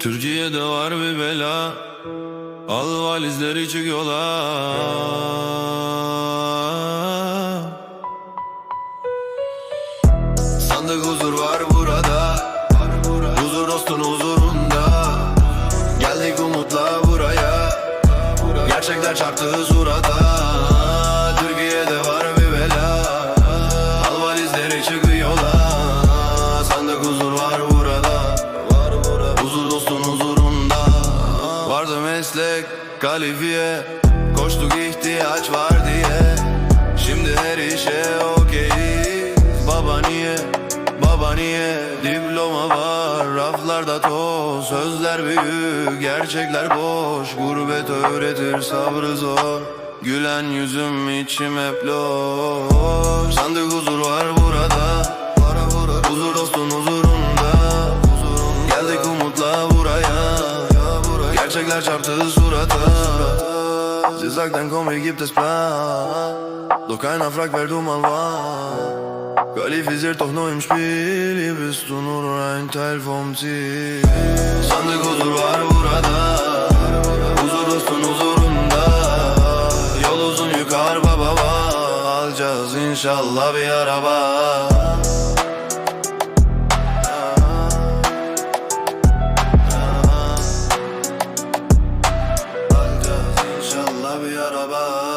Türkiye'de var bir bela. Al valizleri çık yola. Sandık huzur var burada. Huzur dostun huzurunda. Geldik umutla buraya. Gerçekler çarptı surata kalifiye Koştuk ihtiyaç var diye. Şimdi her işe okeyiz. Baba niye, baba niye? Diploma var, raflarda toz. Sözler büyük, gerçekler boş. Gurbet öğretir sabrı zor. Gülen yüzüm içim hep loş. Sandık huzur var Gerçekler çarptı surata. Sie sagt, dann komme gibt es Plan Doch keiner fragt, wer du mal war Qualifiziert doch nur im Spiel Hier bist du nur ein Teil vom Ziel Sandık huzur var burada. Huzur dostun huzurunda. Yol uzun yükar baba Alacağız inşallah bir araba Alacağız inşallah bir araba